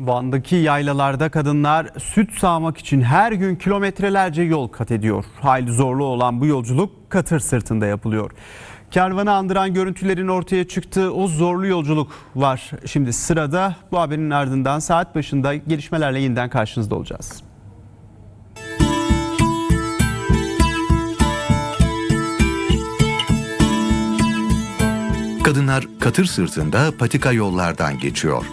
Van'daki yaylalarda kadınlar süt sağmak için her gün kilometrelerce yol kat ediyor. Hayli zorlu olan bu yolculuk katır sırtında yapılıyor. Kervanı andıran görüntülerin ortaya çıktığı o zorlu yolculuk var. Şimdi sırada bu haberin ardından saat başında gelişmelerle yeniden karşınızda olacağız. Kadınlar katır sırtında patika yollardan geçiyor.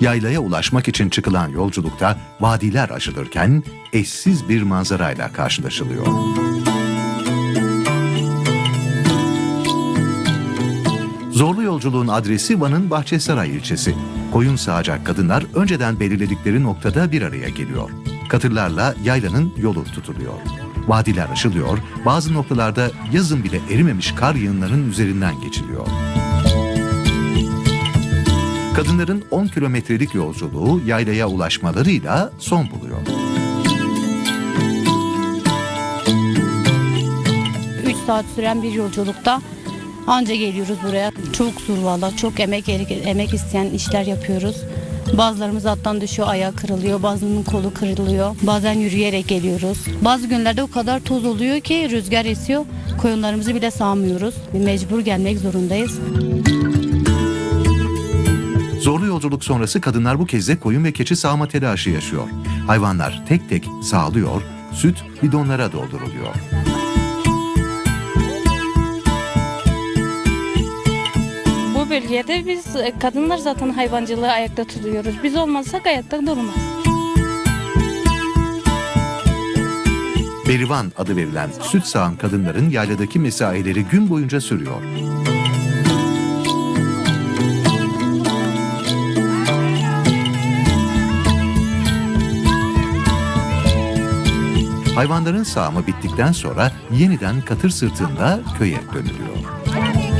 Yaylaya ulaşmak için çıkılan yolculukta vadiler aşılırken eşsiz bir manzarayla karşılaşılıyor. Zorlu yolculuğun adresi Van'ın Bahçesaray ilçesi. Koyun sağacak kadınlar önceden belirledikleri noktada bir araya geliyor. Katırlarla yaylanın yolu tutuluyor. Vadiler aşılıyor, bazı noktalarda yazın bile erimemiş kar yığınlarının üzerinden geçiliyor. Kadınların 10 kilometrelik yolculuğu yaylaya ulaşmalarıyla son buluyor. 3 saat süren bir yolculukta anca geliyoruz buraya. Çok zor valla. Çok emek emek isteyen işler yapıyoruz. Bazılarımız attan düşüyor, ayağı kırılıyor, bazının kolu kırılıyor. Bazen yürüyerek geliyoruz. Bazı günlerde o kadar toz oluyor ki rüzgar esiyor. Koyunlarımızı bile sağmıyoruz. Mecbur gelmek zorundayız. Zorlu yolculuk sonrası kadınlar bu kez de koyun ve keçi sağma telaşı yaşıyor. Hayvanlar tek tek sağlıyor, süt bidonlara dolduruluyor. Bu bölgede biz e, kadınlar zaten hayvancılığı ayakta tutuyoruz. Biz olmazsak ayakta durmaz. Berivan adı verilen süt sağan kadınların yayladaki mesaileri gün boyunca sürüyor. Hayvanların sağımı bittikten sonra yeniden katır sırtında köye dönülüyor.